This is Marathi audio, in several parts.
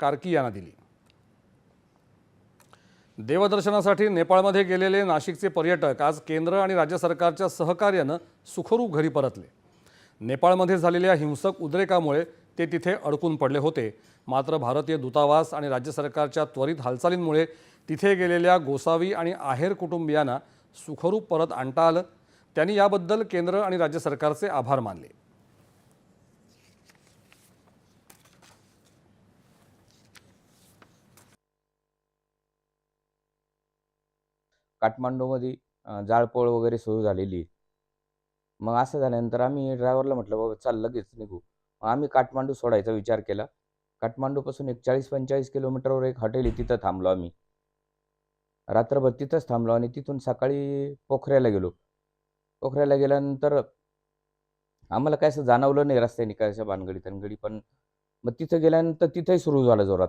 कार्की यांना दिली. देवदर्शनासाठी नेपाळमध्ये गेलेले नाशिकचे पर्यटक आज केंद्र आणि राज्य सरकारच्या सहकार्यानं सुखरूप घरी परतले. नेपाळमध्ये झालेल्या हिंसक उद्रेकामुळे ते तिथे अडकून पडले होते. मात्र भारतीय दूतावास आणि राज्य सरकारच्या त्वरित हालचालींमुळे तिथे गेलेल्या गोसावी आणि आहेर कुटुंबियांना सुखरूप परत आणता आलं. त्यांनी याबद्दल केंद्र आणि राज्य सरकारचे आभार मानले. काठमांडूमध्ये जाळपोळ वगैरे सुरू झालेली मग असं झाल्यानंतर आम्ही ड्रायव्हरला म्हटलं बाबा चाल लगेच निघू. मग आम्ही काठमांडू सोडायचा विचार केला. काठमांडूपासून एक चाळीस पंचेचाळीस किलोमीटरवर एक हॉटेल आहे तिथं थांबलो आम्ही. रात्रभर तिथंच थांबलो आणि तिथून सकाळी पोखऱ्याला गेलो. पोखऱ्याला गेल्यानंतर आम्हाला काय असं जाणवलं नाही रस्त्याने काय असं भानगडी तनगडी पण मग तिथं गेल्यानंतर तिथंही सुरू झालं जोरात.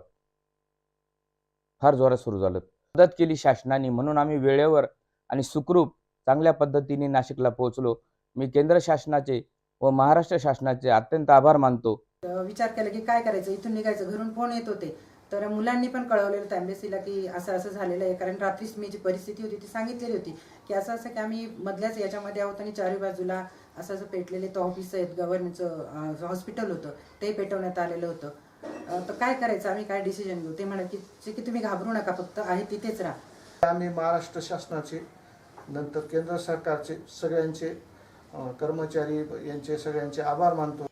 फार जोरात सुरू झालं. मदत केली शासनाने म्हणून आम्ही वेळेवर आणि सुखरूप चांगल्या पद्धतीने नाशिकला पोहोचलो. मी केंद्र शासनाचे व महाराष्ट्र शासनाचे अत्यंत आभार मानतो. विचार केला की काय करायचं? इथून निघायचं. घरून फोन येत होते. तर मुलांनी पण कळवलेलं होतं एम्बेसीला की असं असं झालेलं आहे. कारण रात्रीच मी जी परिस्थिती होती ती सांगितलेली होती की असं असं की आम्ही मधल्याच याच्यामध्ये आहोत आणि चारी बाजूला असं असं पेटलेले तो ऑफिस आहेत. गव्हर्नमेंटचं हॉस्पिटल होतं. ते पेटवण्यात आलेलं होतं. तर काय करायचं? आम्ही काय डिसिजन घेऊ? ते म्हणत की की तुम्ही घाबरू नका फक्त आहे तिथेच राहा. आम्ही महाराष्ट्र शासनाचे नंतर केंद्र सरकारचे सगळ्यांचे कर्मचारी यांचे सगळ्यांचे आभार मानतो.